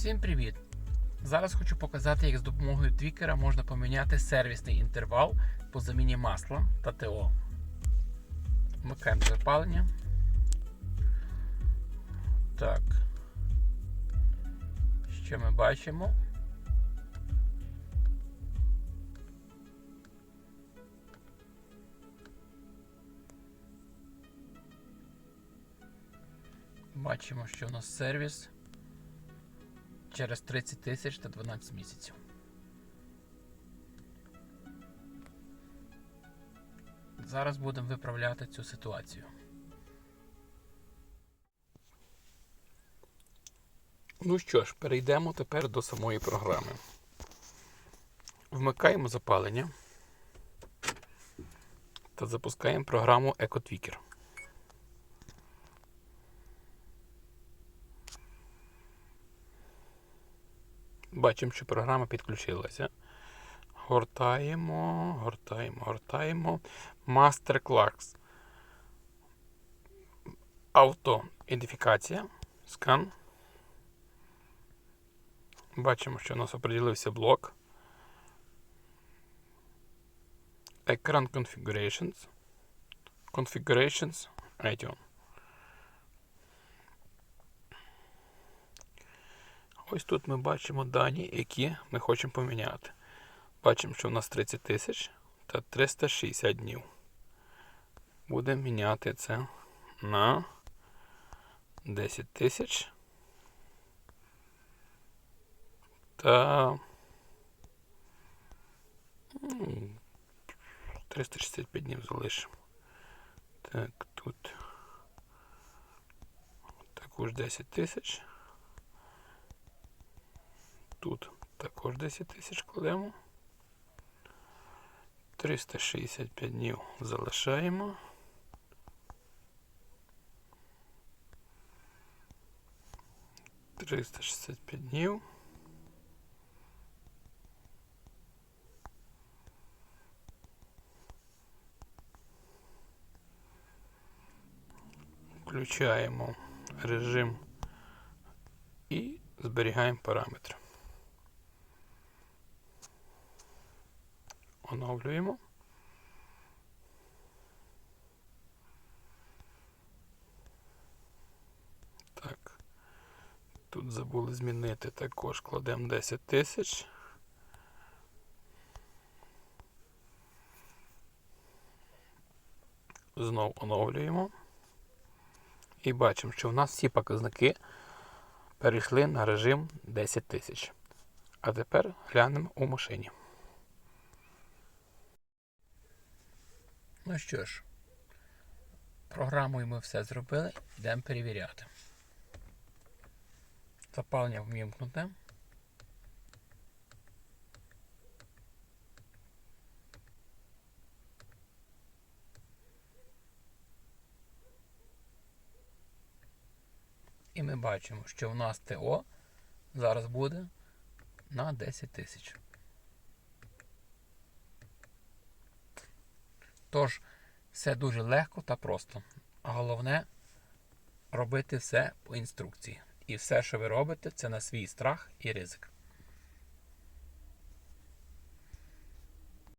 Всім привіт! Зараз хочу показати, як з допомогою твікера можна поміняти сервісний інтервал по заміні масла та ТО. Вмикаємо запалення. Так. Що ми бачимо? Бачимо, що у нас сервіс через 30 тисяч та 12 місяців. Зараз будемо виправляти цю ситуацію. Ну що ж, перейдемо тепер до самої програми. Вмикаємо запалення та запускаємо програму EcoTweaker. Бачимо, що програма підключилася. Гортаємо, гортаємо, гортаємо. Master Clarks. Автоідентифікація. Скан. Бачимо, що у нас определився блок. Екран Configurations. Configurations. iTunes. Ось тут ми бачимо дані, які ми хочемо поміняти. Бачимо, що у нас 30 тисяч та 360 днів. Будемо міняти це на 10 тисяч та 365 днів залишимо. Так, тут також 10 тисяч. Тут також 10 тисяч кладемо. 365 днів залишаємо. Триста шістдесят п'ять днів. Включаємо режим і зберігаємо параметри. Оновлюємо. Так. Тут забули змінити також кладемо 10 тисяч. Знову оновлюємо. І бачимо, що в нас всі показники перейшли на режим 10 тисяч. А тепер глянемо у машині. Ну що ж, програмою ми все зробили, йдемо перевіряти. Запалення вмімкнуте. І ми бачимо, що в нас ТО зараз буде на 10 тисяч. Тож, все дуже легко та просто. А головне робити все по інструкції. І все, що ви робите, це на свій страх і ризик.